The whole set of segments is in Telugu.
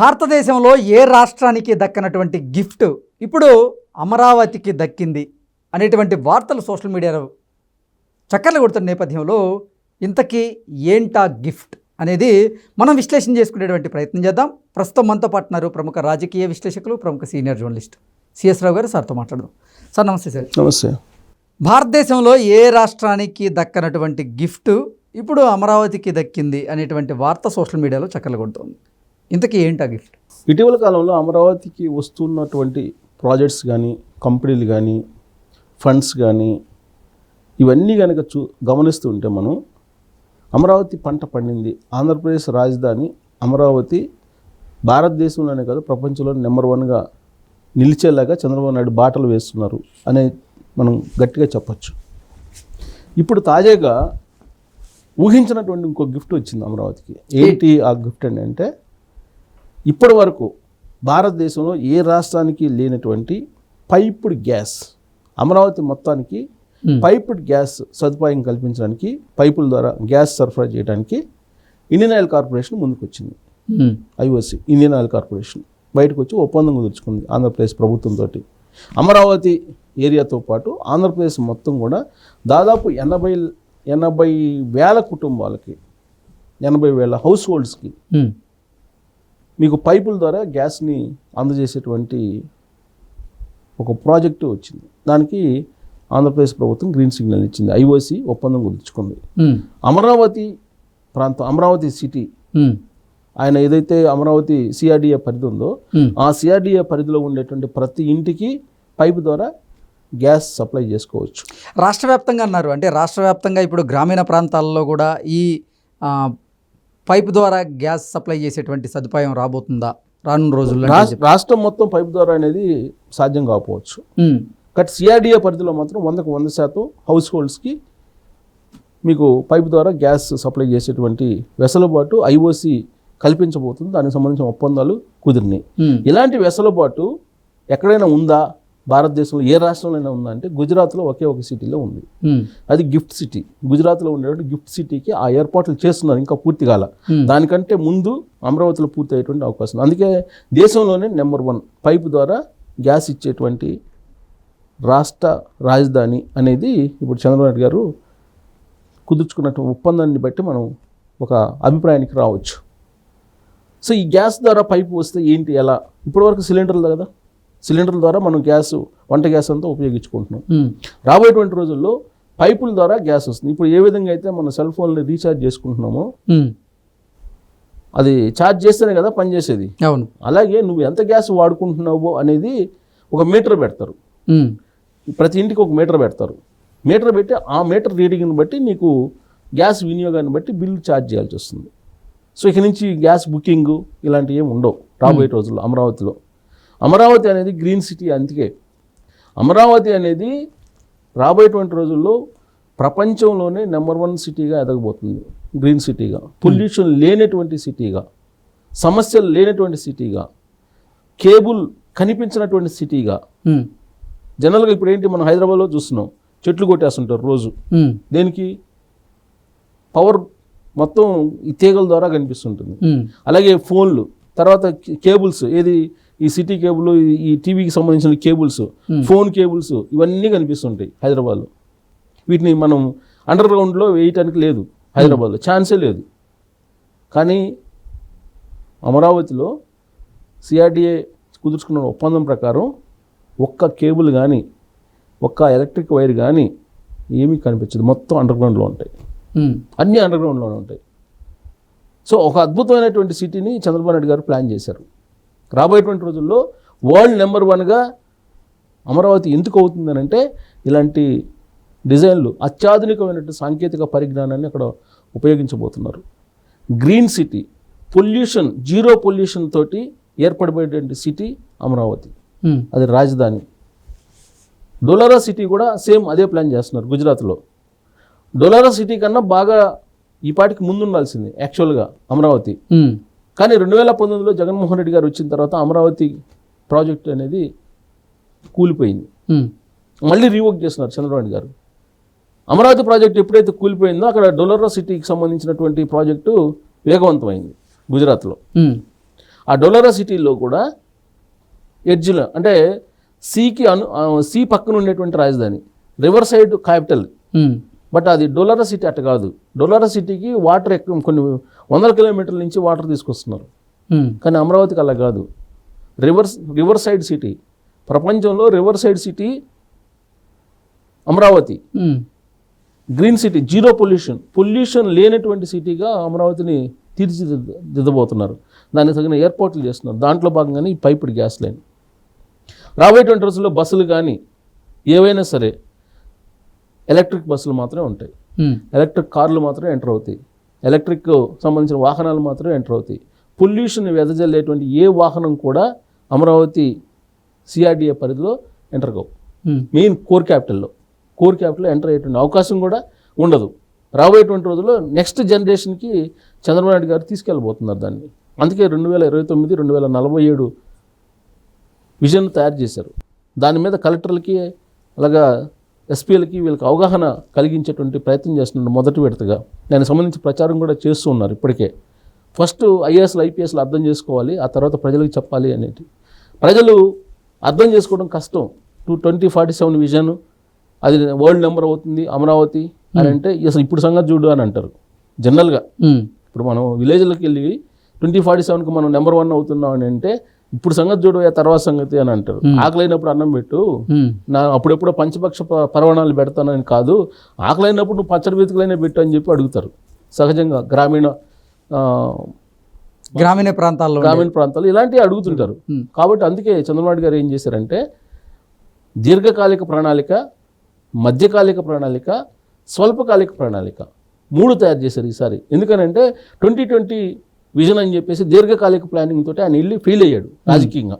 భారతదేశంలో ఏ రాష్ట్రానికి దక్కనటువంటి గిఫ్ట్ ఇప్పుడు అమరావతికి దక్కింది అనేటువంటి వార్తలు సోషల్ మీడియాలో చక్కర్లు కొడుతున్న నేపథ్యంలో ఇంతకీ ఏంటా గిఫ్ట్ అనేది మనం విశ్లేషణ చేసుకునేటువంటి ప్రయత్నం చేద్దాం. ప్రస్తుతం మనతో పాటున్నారు ప్రముఖ రాజకీయ విశ్లేషకులు ప్రముఖ సీనియర్ జర్నలిస్ట్ సిఎస్ రావు గారు. సార్తో మాట్లాడదాం. సార్ నమస్తే సార్. నమస్తే. భారతదేశంలో ఏ రాష్ట్రానికి దక్కనటువంటి గిఫ్ట్ ఇప్పుడు అమరావతికి దక్కింది అనేటువంటి వార్త సోషల్ మీడియాలో చక్కర్లు కొడుతోంది ఇంతకీ ఆ గిఫ్ట్ ఇటీవల కాలంలో అమరావతికి వస్తున్నటువంటి ప్రాజెక్ట్స్ కానీ కంపెనీలు కానీ ఫండ్స్ కానీ ఇవన్నీ కనుక చూ గమనిస్తూ ఉంటే మనం అమరావతి పంట పండింది. ఆంధ్రప్రదేశ్ రాజధాని అమరావతి భారతదేశంలోనే కాదు ప్రపంచంలో నెంబర్ వన్గా నిలిచేలాగా చంద్రబాబు నాయుడు బాటలు వేస్తున్నారు అనే మనం గట్టిగా చెప్పచ్చు. ఇప్పుడు తాజాగా ఊహించినటువంటి ఇంకో గిఫ్ట్ వచ్చింది అమరావతికి. ఏంటి ఆ గిఫ్ట్ అని అంటే ఇప్పటి వరకు భారతదేశంలో ఏ రాష్ట్రానికి లేనటువంటి పైప్డ్ గ్యాస్ అమరావతి మొత్తానికి పైప్డ్ గ్యాస్ సదుపాయం కల్పించడానికి పైపుల ద్వారా గ్యాస్ సరఫరా చేయడానికి ఇండియన్ ఆయిల్ కార్పొరేషన్ ముందుకు వచ్చింది ఐఓసి ఇండియన్ ఆయిల్ కార్పొరేషన్. బయటకు వచ్చి ఒప్పందం కుదుర్చుకుంది ఆంధ్రప్రదేశ్ ప్రభుత్వంతో అమరావతి ఏరియాతో పాటు ఆంధ్రప్రదేశ్ మొత్తం కూడా దాదాపు ఎనభై ఎనభై వేల కుటుంబాలకి ఎనభై వేల హౌస్ హోల్డ్స్కి మీకు పైపుల ద్వారా గ్యాస్ని అందజేసేటువంటి ఒక ప్రాజెక్టు వచ్చింది. దానికి ఆంధ్రప్రదేశ్ ప్రభుత్వం గ్రీన్ సిగ్నల్ ఇచ్చింది. ఐఓసి ఒప్పందం కుదుర్చుకుంది అమరావతి ప్రాంతం అమరావతి సిటీ ఆయన ఏదైతే అమరావతి సిఆర్డిఏ పరిధి ఉందో ఆ సిఆర్డిఏ పరిధిలో ఉండేటువంటి ప్రతి ఇంటికి పైపు ద్వారా గ్యాస్ సప్లై చేసుకోవచ్చు. రాష్ట్ర వ్యాప్తంగా అన్నారు. అంటే రాష్ట్ర వ్యాప్తంగా ఇప్పుడు గ్రామీణ ప్రాంతాల్లో కూడా ఈ పైపు ద్వారా గ్యాస్ సప్లై చేసేటువంటి సదుపాయం రాబోతుందా? రానున్న రోజుల్లో రాష్ట్ర- మొత్తం పైపు ద్వారా అనేది సాధ్యం కాకపోవచ్చు. బట్ సిఆర్డిఏ పరిధిలో మాత్రం వందకు వంద శాతం హౌస్ హోల్డ్స్కి మీకు పైపు ద్వారా గ్యాస్ సప్లై చేసేటువంటి వెసులుబాటు ఐఓసి కల్పించబోతుంది. దానికి సంబంధించిన ఒప్పందాలు కుదిరినాయి. ఇలాంటి వెసులుబాటు ఎక్కడైనా ఉందా? భారతదేశంలో ఏ రాష్ట్రంలో ఉందా అంటే గుజరాత్లో ఒకే ఒక సిటీలో ఉంది. అది గిఫ్ట్ సిటీ. గుజరాత్లో ఉండేటువంటి గిఫ్ట్ సిటీకి ఆ ఏర్పాట్లు చేస్తున్నారు ఇంకా పూర్తి కాల. దానికంటే ముందు అమరావతిలో పూర్తి అయ్యేటువంటి అవకాశం. అందుకే దేశంలోనే నెంబర్ వన్ పైపు ద్వారా గ్యాస్ ఇచ్చేటువంటి రాష్ట్ర రాజధాని అనేది ఇప్పుడు చంద్రబాబు నాయుడు గారు కుదుర్చుకున్నటువంటి ఒప్పందాన్ని బట్టి మనం ఒక అభిప్రాయానికి రావచ్చు. సో ఈ గ్యాస్ ద్వారా పైపు వస్తే ఏంటి ఎలా? ఇప్పటివరకు సిలిండర్లు కదా? సిలిండర్ల ద్వారా మనం గ్యాస్ వంట గ్యాస్ అంతా ఉపయోగించుకుంటున్నాం రాబోయేటువంటి రోజుల్లో పైపుల ద్వారా గ్యాస్ వస్తుంది. ఇప్పుడు ఏ విధంగా అయితే మన సెల్ ఫోన్లో రీఛార్జ్ చేసుకుంటున్నామో అది ఛార్జ్ చేస్తేనే కదా పనిచేసేది అవును. అలాగే నువ్వు ఎంత గ్యాస్ వాడుకుంటున్నావో అనేది ఒక మీటర్ పెడతారు. ప్రతి ఇంటికి ఒక మీటర్ పెడతారు. మీటర్ పెట్టి ఆ మీటర్ రీడింగ్ని బట్టి నీకు గ్యాస్ వినియోగాన్ని బట్టి బిల్లు ఛార్జ్ చేయాల్సి వస్తుంది. సో ఇక నుంచి గ్యాస్ బుకింగ్ ఇలాంటివి ఏమి ఉండవు రాబోయే రోజుల్లో అమరావతిలో. అమరావతి అనేది గ్రీన్ సిటీ అందుకే. అమరావతి అనేది రాబోయేటువంటి రోజుల్లో ప్రపంచంలోనే నెంబర్ వన్ సిటీగా ఎదగబోతుంది. గ్రీన్ సిటీగా. పొల్యూషన్ లేనటువంటి సిటీగా. సమస్యలు లేనటువంటి సిటీగా. కేబుల్ కనిపించినటువంటి సిటీగా. జనరల్గా ఇప్పుడు ఏంటి మనం హైదరాబాద్లో చూస్తున్నాం. చెట్లు కొట్టేస్తుంటారు రోజు. దేనికి? పవర్ మొత్తం ఈ తీగల ద్వారా కనిపిస్తుంటుంది. అలాగే ఫోన్లు తర్వాత కేబుల్స్ ఏది? ఈ సిటీ కేబుల్ ఈ- టీవీకి సంబంధించిన కేబుల్స్ ఫోన్ కేబుల్స్ ఇవన్నీ కనిపిస్తుంటాయి హైదరాబాద్లో. వీటిని మనం అండర్ గ్రౌండ్లో వేయటానికి లేదు హైదరాబాద్లో. ఛాన్సే లేదు. కానీ అమరావతిలో సిఆర్డిఏ కుదుర్చుకున్న ఒప్పందం ప్రకారం ఒక్క కేబుల్ కానీ ఒక్క ఎలక్ట్రిక్ వైర్ కానీ ఏమీ కనిపించదు. మొత్తం అండర్ గ్రౌండ్లో ఉంటాయి అన్నీ అండర్ గ్రౌండ్లోనే ఉంటాయి. సో ఒక అద్భుతమైనటువంటి సిటీని చంద్రబాబు నాయుడు గారు ప్లాన్ చేశారు. రాబోయేటువంటి రోజుల్లో వరల్డ్ నెంబర్ వన్గా అమరావతి ఎందుకు అవుతుందని అంటే ఇలాంటి డిజైన్లు అత్యాధునికమైనటువంటి సాంకేతిక పరిజ్ఞానాన్ని అక్కడ ఉపయోగించబోతున్నారు. Green city pollution zero pollution తోటి ఏర్పడిపోయేటువంటి సిటీ అమరావతి. అది రాజధాని. డొలారా సిటీ కూడా సేమ్ అదే ప్లాన్ చేస్తున్నారు గుజరాత్లో. డొలారా సిటీ కన్నా బాగా ఈ పాటికి ముందు ఉండాల్సింది యాక్చువల్గా అమరావతి. కానీ రెండు వేల పంతొమ్మిదిలో జగన్మోహన్ రెడ్డి గారు వచ్చిన తర్వాత అమరావతి ప్రాజెక్ట్ అనేది కూలిపోయింది. మళ్ళీ రీవర్క్ చేస్తున్నారు చంద్రబాబు గారు. అమరావతి ప్రాజెక్ట్ ఎప్పుడైతే కూలిపోయిందో అక్కడ డొలరా సిటీకి సంబంధించినటువంటి ప్రాజెక్టు వేగవంతమైంది గుజరాత్లో. ఆ డొలరా సిటీలో కూడా ఎడ్జ్లో అంటే సీకి అను సీ పక్కన ఉండేటువంటి రాజధాని రివర్ సైడ్ క్యాపిటల్. బట్ అది డొలరా సిటీ అట్ట కాదు. డొలరా సిటీకి వాటర్ ఎక్కువ కొన్ని వందల కిలోమీటర్ల నుంచి వాటర్ తీసుకొస్తున్నారు. కానీ అమరావతికి అలా కాదు. River riverside city. ప్రపంచంలో riverside city Amaravati. Green city zero pollution. Pollution లేనటువంటి సిటీగా అమరావతిని తీర్చిదిద్దబోతున్నారు. దానికి తగిన ఏర్పాట్లు చేస్తున్నారు. దాంట్లో భాగంగానే ఈ పైపుడ్ గ్యాస్ లైన్. రాబోయేటువంటి రోజుల్లో బస్సులు కానీ ఏవైనా సరే ఎలక్ట్రిక్ బస్సులు మాత్రమే ఉంటాయి. ఎలక్ట్రిక్ కార్లు మాత్రమే ఎంటర్ అవుతాయి. ఎలక్ట్రిక్ సంబంధించిన వాహనాలు మాత్రమే ఎంటర్ అవుతాయి. పొల్యూషన్ వెదజల్లేటువంటి ఏ వాహనం కూడా అమరావతి సిఆర్డిఏ పరిధిలో ఎంటర్ కావు. మెయిన్ కోర్ క్యాపిటల్లో కోర్ క్యాపిటల్లో ఎంటర్ అయ్యేటువంటి అవకాశం కూడా ఉండదు. రాబోయేటువంటి రోజుల్లో నెక్స్ట్ జనరేషన్కి చంద్రబాబు నాయుడు గారు తీసుకెళ్ళబోతున్నారు దాన్ని. అందుకే రెండు వేల ఇరవై తొమ్మిది రెండు వేల నలభై ఏడు విజన్ తయారు చేశారు. దాని మీద కలెక్టర్లకి అలాగా ఎస్పీలకి వీళ్ళకి అవగాహన కలిగించేటువంటి ప్రయత్నం చేస్తున్నారు మొదటి విడతగా. దానికి సంబంధించి ప్రచారం కూడా చేస్తూ ఉన్నారు ఇప్పటికే. ఫస్ట్ ఐఏఎస్లు ఐపీఎస్లు అర్థం చేసుకోవాలి ఆ తర్వాత ప్రజలకు చెప్పాలి అనేది. ప్రజలు అర్థం చేసుకోవడం కష్టం. Two twenty forty seven vision అది వరల్డ్ నెంబర్ అవుతుంది అమరావతి అని అంటే అసలు ఇప్పుడు సంగతి చూడు అని అంటారు జనరల్గా. ఇప్పుడు మనం విలేజ్లకు వెళ్ళి ట్వంటీ ఫార్టీ సెవెన్కి మనం నెంబర్ వన్ అవుతున్నాం అని అంటే ఇప్పుడు సంగతి చూడు తర్వాత సంగతి అని అంటారు. ఆకలైనప్పుడు అన్నం పెట్టు. నా అప్పుడెప్పుడో పంచపక్ష పరవణాలు పెడతానని కాదు ఆకలైనప్పుడు నువ్వు పచ్చడి వెతుకులైనా పెట్టు అని చెప్పి అడుగుతారు. సహజంగా గ్రామీణ గ్రామీణ ప్రాంతాల్లో గ్రామీణ ప్రాంతాలు ఇలాంటివి అడుగుతుంటారు. కాబట్టి అందుకే చంద్రబాబు గారు ఏం చేశారంటే దీర్ఘకాలిక ప్రణాళిక మధ్యకాలిక ప్రణాళిక స్వల్పకాలిక ప్రణాళిక మూడు తయారు చేశారు ఈసారి. ఎందుకనంటే ట్వంటీ ట్వంటీ విజన్ అని చెప్పేసి దీర్ఘకాలిక ప్లానింగ్ తోటి ఆయన వెళ్ళి ఫెయిల్ అయ్యాడు రాజకీయంగా.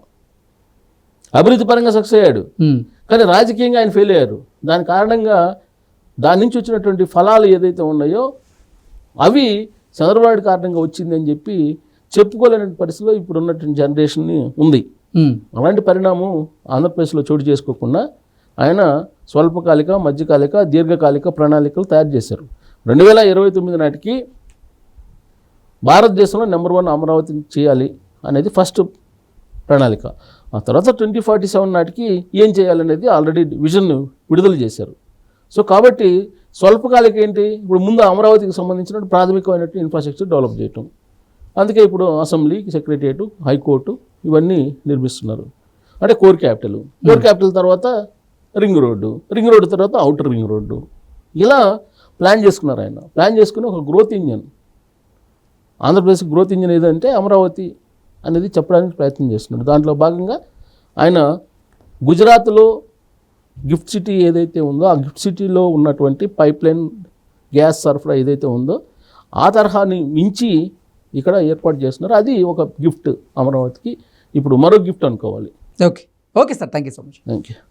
అభివృద్ధి పరంగా సక్సెస్ అయ్యాడు. కానీ రాజకీయంగా ఆయన ఫెయిల్ అయ్యారు. దాని కారణంగా దాని నుంచి వచ్చినటువంటి ఫలాలు ఏదైతే ఉన్నాయో అవి చంద్రబాబు కారణంగా వచ్చింది అని చెప్పి చెప్పుకోలేని పరిస్థితిలో ఇప్పుడు ఉన్నటువంటి జనరేషన్ని ఉంది. అలాంటి పరిణామం ఆంధ్రప్రదేశ్లో చోటు చేసుకోకుండా ఆయన స్వల్పకాలిక మధ్యకాలిక దీర్ఘకాలిక ప్రణాళికలు తయారు చేశారు. రెండు వేల ఇరవై తొమ్మిది నాటికి భారతదేశంలో నెంబర్ వన్ అమరావతిని చేయాలి అనేది ఫస్ట్ ప్రణాళిక. ఆ తర్వాత ట్వంటీ ఫార్టీ సెవెన్ నాటికి ఏం చేయాలనేది ఆల్రెడీ విజన్ విడుదల చేశారు. సో కాబట్టి స్వల్పకాలిక ఏంటి? ఇప్పుడు ముందు అమరావతికి సంబంధించిన ప్రాథమికమైనటువంటి ఇన్ఫ్రాస్ట్రక్చర్ డెవలప్ చేయటం. అందుకే ఇప్పుడు అసెంబ్లీ సెక్రటరియట్ హైకోర్టు ఇవన్నీ నిర్మిస్తున్నారు. అంటే కోర్ క్యాపిటల్. కోర్ క్యాపిటల్ తర్వాత రింగ్ రోడ్డు. రింగ్ రోడ్డు తర్వాత అవుటర్ రింగ్ రోడ్డు. ఇలా ప్లాన్ చేసుకున్నారు ఆయన. ప్లాన్ చేసుకుని ఒక growth engine Andhra Pradesh growth engine ఏదంటే అమరావతి అనేది చెప్పడానికి ప్రయత్నం చేస్తున్నాడు. దాంట్లో భాగంగా ఆయన గుజరాత్లో గిఫ్ట్ సిటీ ఏదైతే ఉందో ఆ గిఫ్ట్ సిటీలో ఉన్నటువంటి పైప్ లైన్ గ్యాస్ సరఫరా ఏదైతే ఉందో ఆ తరహాని మించి ఇక్కడ ఏర్పాటు చేస్తున్నారు. అది ఒక గిఫ్ట్ అమరావతికి. ఇప్పుడు మరో గిఫ్ట్ అనుకోవాలి. Okay. Okay sir. Thank you so much. Thank you